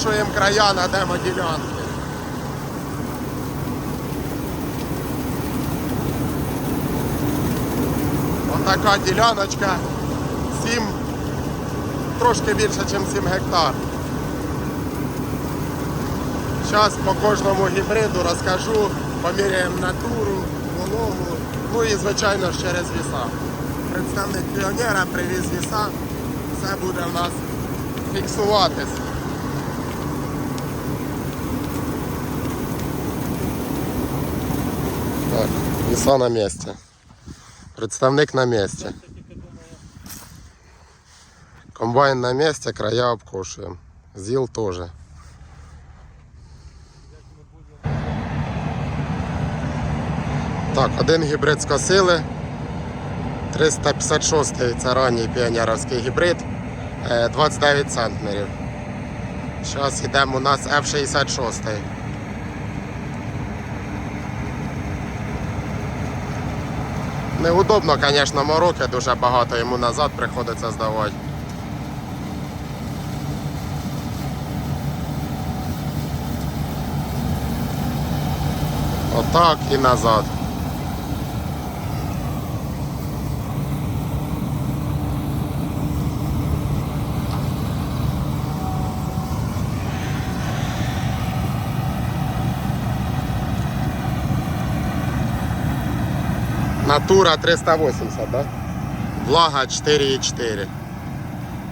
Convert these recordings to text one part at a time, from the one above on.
Скошуємо края на демоділянки. Отака діляночка 7, трошки більше, ніж 7 гектар. Зараз по кожному гібриду розкажу, поміряємо натуру, вологу, ну і звичайно ж через віса. Представник піонера привіз віса, все буде в нас фіксуватись. Так, віса на місці. Представник на місці. Комбайн на місці, края обкошуємо. ЗІЛ теж. Так, один гібрид скосили. 356 це ранній піонерівський гібрид. е, 29 центнерів. Зараз йдемо у нас F66. Неудобно, звісно, мороки дуже багато йому назад приходиться здавати. Отак і назад. Натура 380, да? Влага 4,4.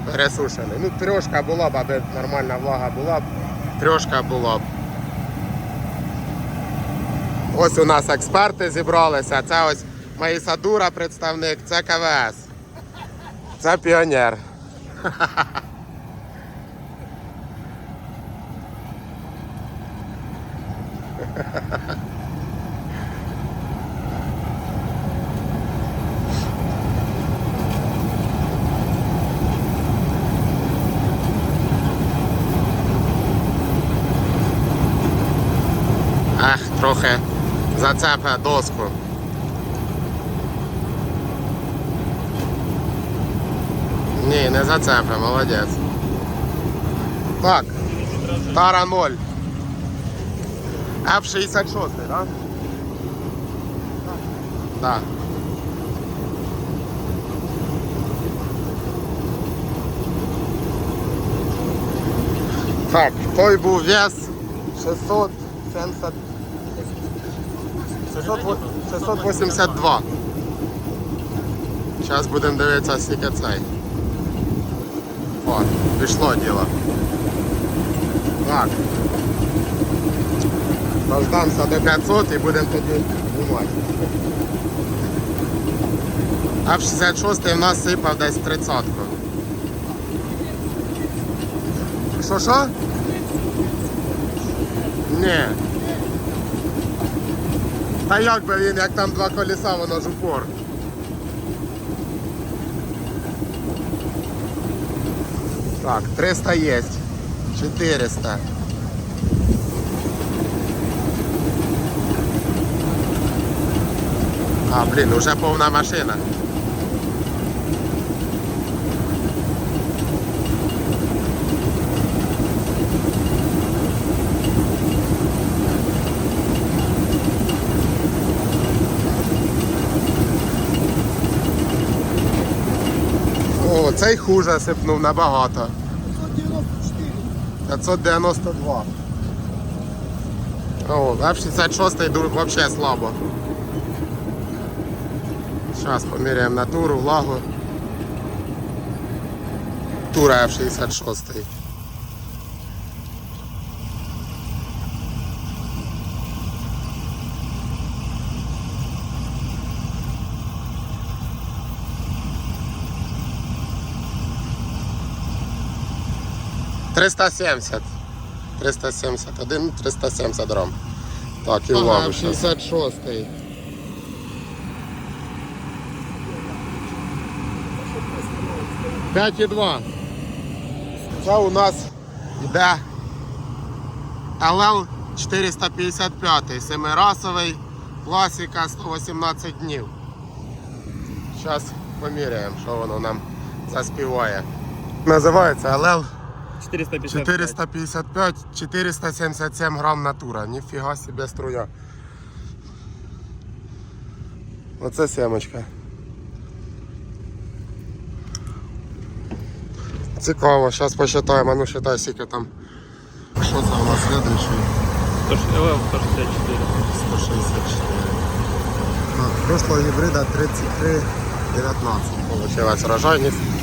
Пересушений. Ну, трьошка була б, аби нормальна влага була б. Трьошка була б. Ось у нас експерти зібралися. Це ось Маїсадура представник, це КВС. Це піонер. трохи зацепе доску. Ні, не зацепе, молодець. Так, тара 0. F66, так? Да? Так. Так, той був вес 670 682. Зараз будемо дивитися, скільки цей. О, пішло діло. Так. Дождемося до 500 і будемо тоді знімати. А в 66 в нас сипав десь 30 Що що? Ні. Та як би він, як там два колеса, воно ж упор. Так, 300 є. 400. А, блін, уже повна машина. О, цей хуже сипнув набагато. 594. 592. О, F66 йду взагалі слабо. Зараз поміряємо натуру, влагу. Тура F66. Триста сімдесят. 371, 370 грам. Так, і влагу. 66. П'ять і два. Це у нас йде LL 455, семирасовий, класика 118 днів. Зараз поміряємо, що воно нам заспіває. Називається LL 450. 455, 477 грам натура. Ніфіга себе струя. Оце семочка. Цікаво, зараз посчитаємо, ну считай, скільки там. Що це у нас слідуючий? 164. 164. 164. Прошлого гібрида 33 19 получилась рожайність.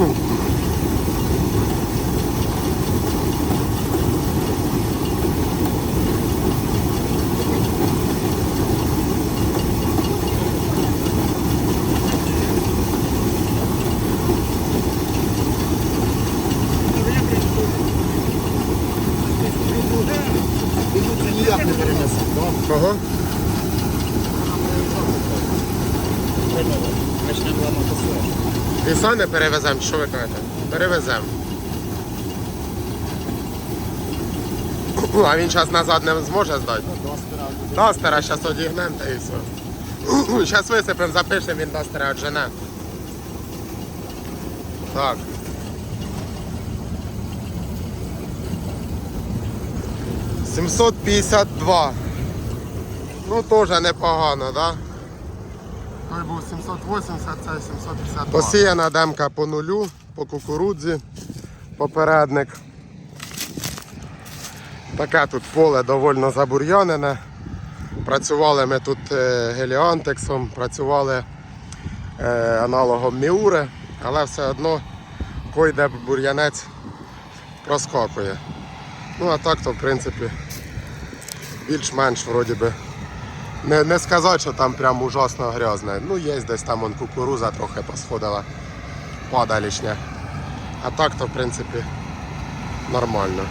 Oh, все. Не перевеземо, що ви кажете? Перевеземо. А він зараз назад не зможе здати? Дастера зараз одігнемо та і все. Зараз висипемо, запишемо, він дастера отжене. Так. Сімсот п'ятдесят два. Ну теж непогано, да? Той був 780, це 752. Посіяна демка по нулю, по кукурудзі, попередник. Таке тут поле довольно забур'янене. Працювали ми тут е, геліантексом, працювали е, аналогом Міури, але все одно койде бур'янець проскакує. Ну а так то в принципі більш-менш вроді би. Не, не сказати, що там прям ужасно грязне. Ну є десь там он кукуруза трохи посходила, падалішня. А так то в принципі нормально.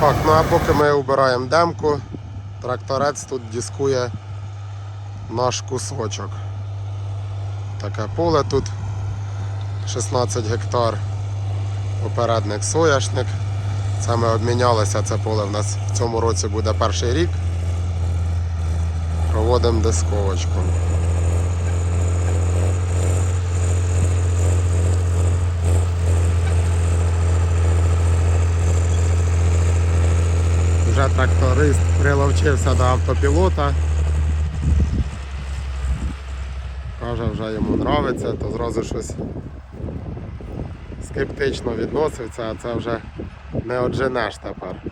Так, ну а поки ми убираємо демку, тракторець тут дискує наш кусочок. Таке поле тут 16 гектар. Попередник сояшник. Це ми обмінялися, це поле в нас в цьому році буде перший рік. Проводимо дисковочку. Вже тракторист приловчився до автопілота. Каже, вже йому подобається, то зразу щось скептично відносився, а це вже не одженеш тепер.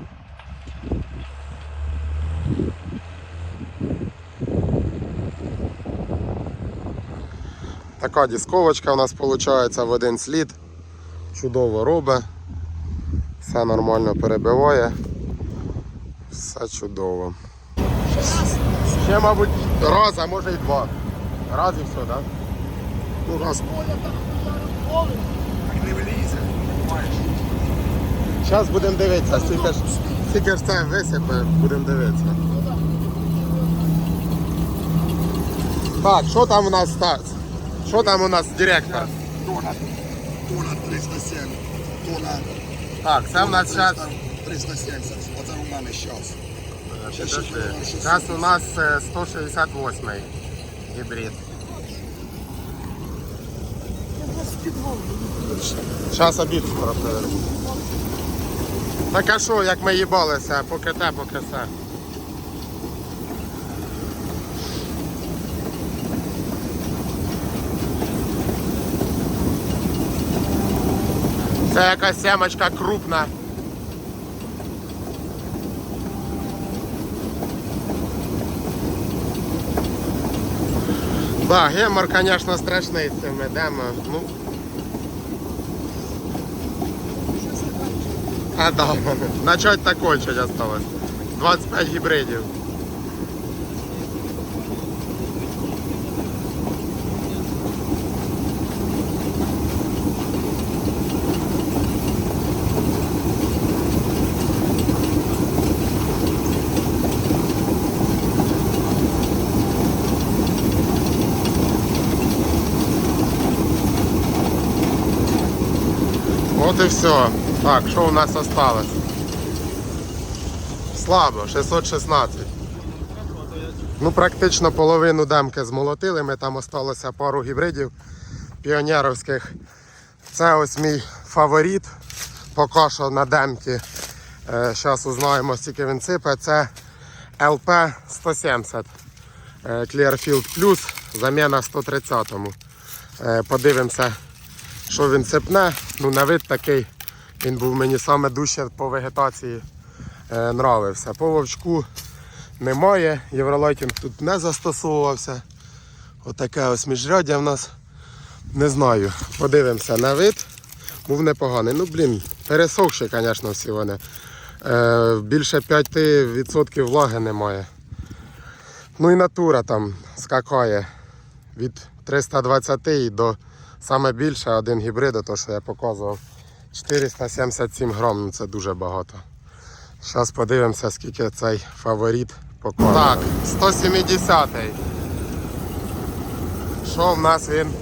Така дисковочка у нас виходить в один слід. Чудово робить. Все нормально перебиває. Все чудово. Ще, мабуть, раз, а може і два. Раз і все, так? Ну, раз. Зараз будемо дивитися, скільки ж, скільки ж це висипе, будемо дивитися. Так, що там у нас Стас? Що там у нас директор? Тона, тона 307, тона Так, це в нас зараз. 370. Мене зараз. Зараз у нас е, 168 гібрид. Зараз обід скоро приведу. Так а що, як ми їбалися, поки те, поки все. Це якась сямочка крупна. Да, гемор, звісно, страшний з цими демо. Ну. А, да. Начать такое кончить осталось. 25 гібридів. І все. Так, що у нас осталось? Слабо, 616. Ну, практично половину демки змолотили. Ми там осталося пару гібридів піонерівських. Це ось мій фаворит. Поки що на демці. Зараз узнаємо, скільки він сипе. Це LP 170. е, Clearfield Plus, заміна 130-му. Е, Подивимося, що він сипне. Ну, на вид такий. Він був мені саме дужче по вегетації е, нравився. По вовчку немає. Євролайтінг тут не застосовувався. Отаке ось міжряддя в нас. Не знаю. Подивимося на вид. Був непоганий. Ну, блін, пересохші, звісно, всі вони. Е, більше 5% влаги немає. Ну і натура там скакає від 320 до саме більше один гібрид, то що я показував. 477 грам, ну це дуже багато. Зараз подивимося, скільки цей фаворит покаже. Так, 170. Що в нас він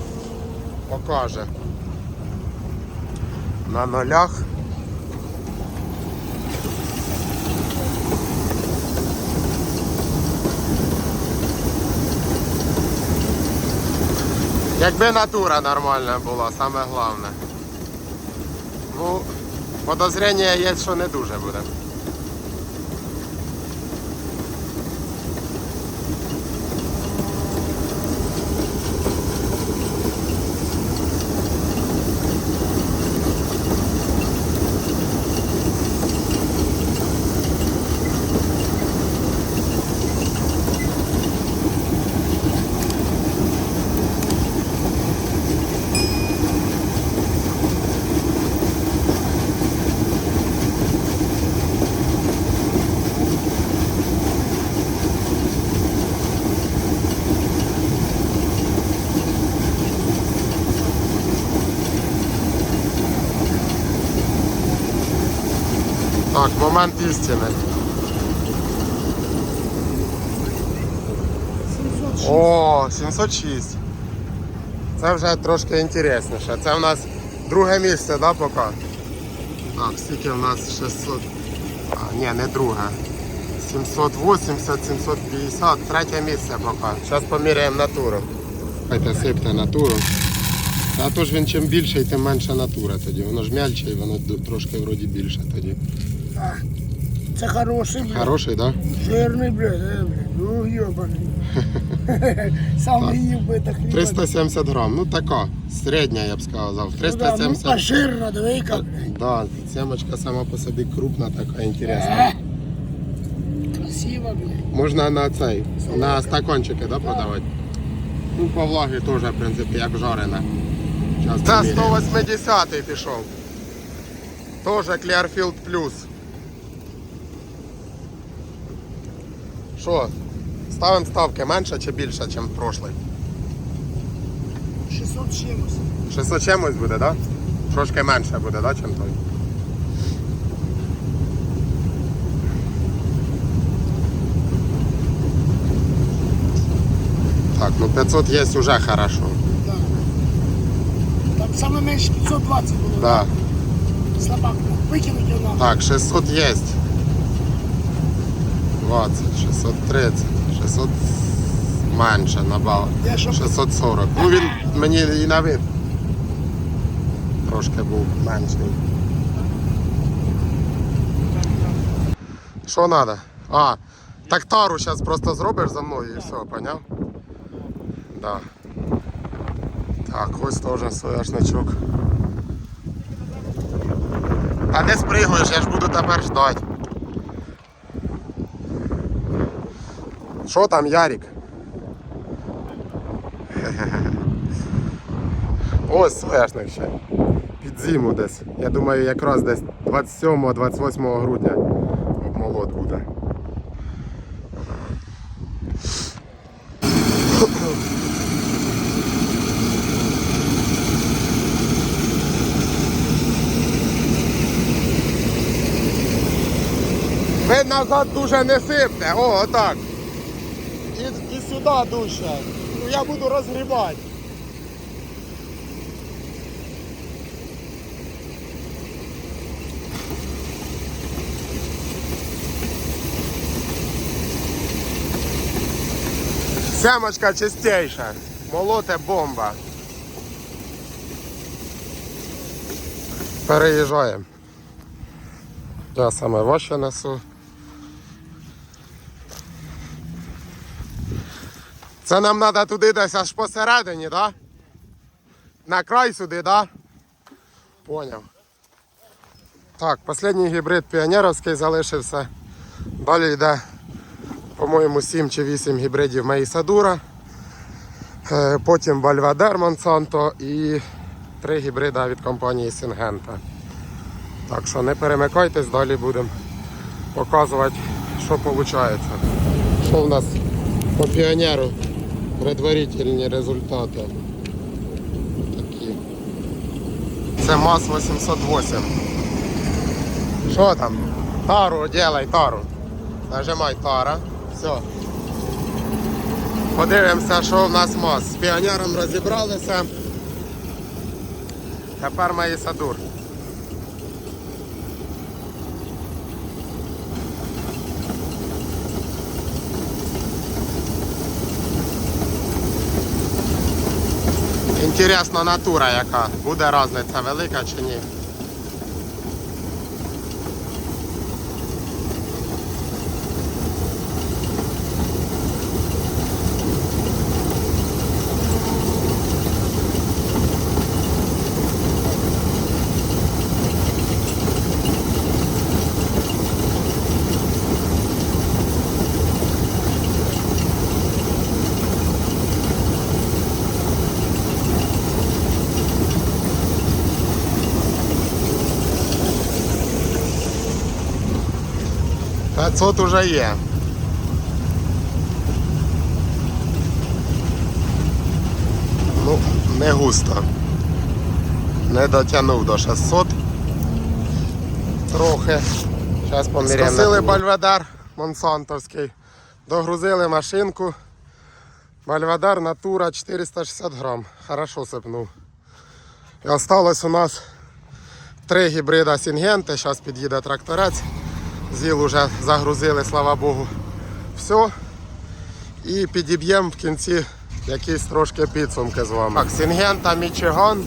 покаже? На нулях. Якби натура нормальна була, саме головне. Ну, подозріння є, що не дуже буде. Так, момент істини. О, 706. Це вже трошки інтересніше. Це в нас друге місце, да, поки? Так, скільки в нас 600. А, ні, не друге. 780, 750, третє місце поки. Зараз поміряємо натуру. Давайте сипте натуру. А то ж він чим більший, тим менше натура тоді. Воно ж м'яльче і воно трошки вроді більше тоді. Це хороший, блядь. Хороший. Да? Жирний, блядь, е, блядь. Ну, йобаний. Сам їв би так хліба. 370 грам, ну така, середня, я б сказав. Ну, да, ну, 370. а жирна, диви, блядь. Да, семочка сама по собі крупна, така інтересна. Е, Красиво, блядь. Можна на цей, на стакончики да, подавати. Ну, по влагі теж, в принципі, як жарена. Це 180 пішов. Теж Clearfield Plus. Що? Ставимо ставки менше чи більше, ніж прошлий? 600 чимось. 600 чимось буде, так? Да? Трошки менше буде, так, да, ніж той? Так, ну 500 є вже хорошо. Так. Там саме менше 520 було. Да. Слабак, блядь. Викинуть його нахуй. Так, 600 є. 20, 630, 600 менше набав. 640. Ну він мені і на вид трошки був менший. Що треба? А, так тару зараз просто зробиш за мною і все, поняв? Да. Так, ось теж соняшничок. Та не спригуєш, я ж буду тепер ждати. Що там, Ярик? Ось соняшник ще. Під зиму десь. Я думаю, якраз десь 27-28 грудня обмолот буде. Ви назад дуже не сипте. О, отак. Сюди душе. Ну я буду розгрібати. Семочка чистейша. Молоте бомба. Переїжджаємо. Я саме важче несу. Це нам треба туди десь аж посередині, так? Да? На край сюди, так? Да? Поняв. Так, останній гібрид піонерівський залишився. Далі йде, по-моєму, 7 чи 8 гібридів Мейсадура. Е, Потім Бальвадер Монсанто і 3 гібрида від компанії Сінгента. Так що не перемикайтесь, далі будемо показувати, що виходить. Що в нас по піонеру предварительні результати. Такі. Це МАЗ 808. Що там? Тару делай, тару. Нажимай тара. Все. Подивимося, що в нас МАЗ. З піонером розібралися. Тепер має садур. Інтересна натура яка. Буде різниця велика чи ні. П'ятсот уже є. Ну, не густо. Не дотягнув до 600. Трохи. Зараз поміряємо. Скосили бальвадар Монсантовський. Догрузили машинку. Бальвадар Натура 460 грам. Хорошо сипнув. І осталось у нас три гібрида Сінгенти. Зараз під'їде тракторець. Зіл уже загрузили, слава Богу. Все. І підіб'ємо в кінці якісь трошки підсумки з вами. Так, Сінгента Мічиган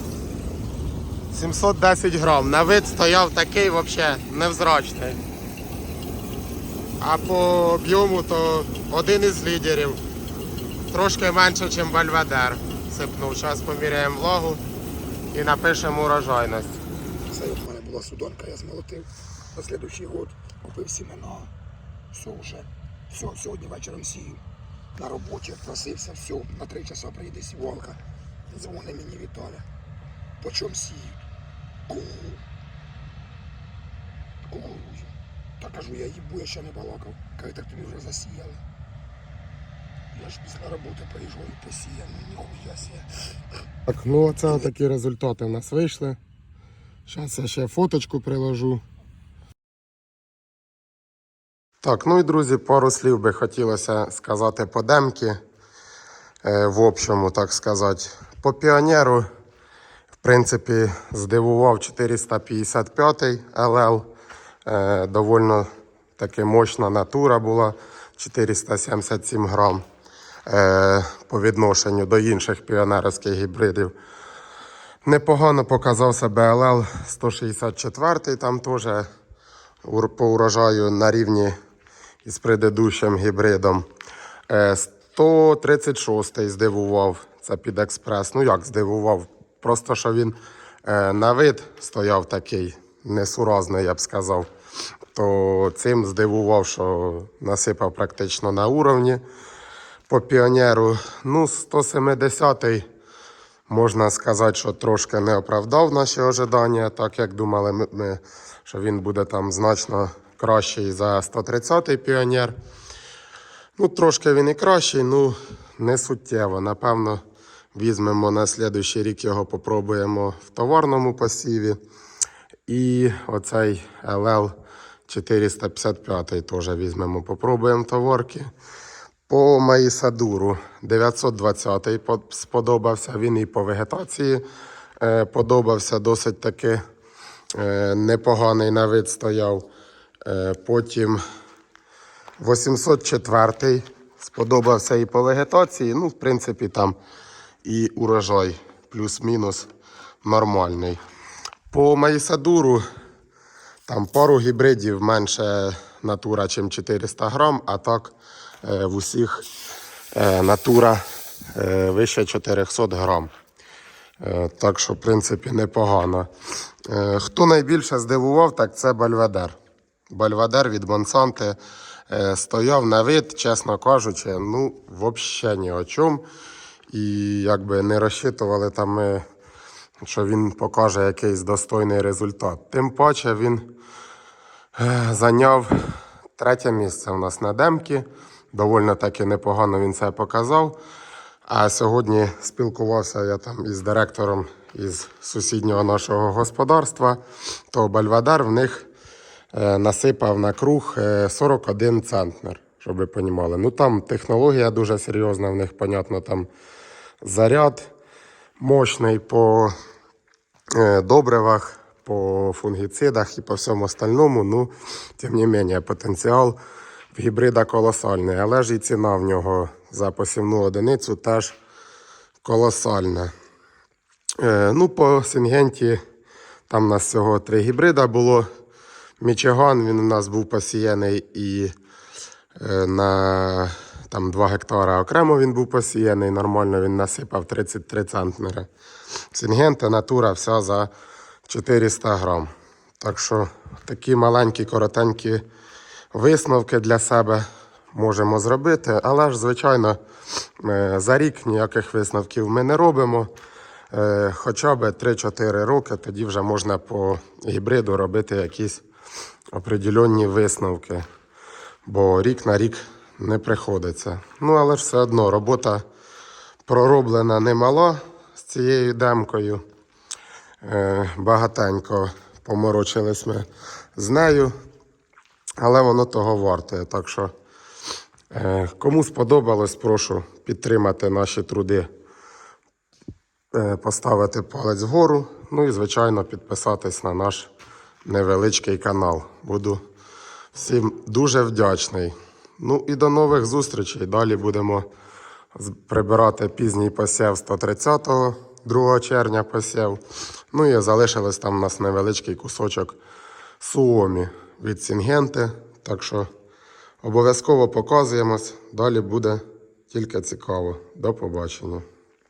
710 грам. На вид стояв такий взагалі невзрачний. А по об'єму то один із лідерів. Трошки менше, ніж Бальведер. Сипнув. Зараз поміряємо влагу і напишемо урожайність. Це в мене була судонка, я змолотив. На слідуючий год купив сімена. Все вже. Все, сьогодні вечором сію. На роботі просився, все, на три часа приїде сівалка. Дзвони мені Віталя. По чому сіють? Ку. Кукурузу. Та кажу, я їбу, я ще не балакав. Каже, так тобі вже засіяли. Я ж після роботи приїжджаю і посіяв, ну ніхуя сіє. Так, ну оце такі результати в нас вийшли. Зараз я ще фоточку приложу. Так, ну і друзі, пару слів би хотілося сказати по демки. Е, в общому, так сказати. По піонеру, в принципі, здивував 455 ЛЛ. Е, довольно таки мощна натура була 477 грам е, по відношенню до інших піонерівських гібридів. Непогано показав себе ЛЛ 164, там теж по урожаю на рівні із предыдущим гібридом. Е, 136 здивував, це під експрес. Ну як здивував? Просто що він е, на вид стояв такий несуразний, я б сказав. То цим здивував, що насипав практично на уровні по піонеру. Ну, 170-й, можна сказати, що трошки не оправдав наші ожидання, так як думали ми, що він буде там значно кращий за 130-й піонер. Ну, трошки він і кращий, ну не суттєво. Напевно, візьмемо на слідуючий рік його попробуємо в товарному посіві. І оцей LL 455 теж візьмемо, попробуємо товорки. По Маїсадуру 920 по- сподобався. Він і по вегетації е, подобався, досить таки е, непоганий на вид стояв. Е, потім 804 сподобався і по вегетації. Ну, в принципі, там і урожай плюс-мінус нормальний. По Маїсадуру там пару гібридів менше натура, ніж 400 грам, а так е, в усіх е, натура вище 400 грам. Так що, в принципі, непогано. Хто найбільше здивував, так це Бальведер. Бальведер від Монсанти е, стояв на вид, чесно кажучи, ну, взагалі ні о чому. І якби не розчитували там що він покаже якийсь достойний результат. Тим паче він е, зайняв третє місце у нас на демки. Довольно таки непогано він це показав. А сьогодні спілкувався я там із директором із сусіднього нашого господарства, то Бальвадар в них насипав на круг е, 41 центнер, щоб ви розуміли. Ну там технологія дуже серйозна, в них, понятно, там заряд мощний по е, добривах, по фунгіцидах і по всьому остальному. Ну, тим не менше, потенціал в гібрида колосальний, але ж і ціна в нього за посівну одиницю теж колосальна. Е, ну, по Сінгенті там у нас всього три гібрида було. Мічиган, він у нас був посіяний і е, на там 2 гектара окремо він був посіяний. Нормально він насипав 33 центнери. Сінгента натура вся за 400 грам. Так що такі маленькі, коротенькі висновки для себе можемо зробити. Але ж, звичайно, е, за рік ніяких висновків ми не робимо. Е, Хоча б 3-4 роки, тоді вже можна по гібриду робити якісь определенні висновки. Бо рік на рік не приходиться. Ну, але все одно робота пророблена немала з цією демкою. Е, Багатенько поморочились ми з нею, але воно того варте. Так що, е, кому сподобалось, прошу підтримати наші труди, е, поставити палець вгору. Ну і, звичайно, підписатись на наш невеличкий канал. Буду всім дуже вдячний. Ну і до нових зустрічей. Далі будемо прибирати пізній посів 130-го, 2 червня посів. Ну і залишилось там у нас невеличкий кусочок суомі від Сінгенти. Так що обов'язково показуємось. Далі буде тільки цікаво. До побачення.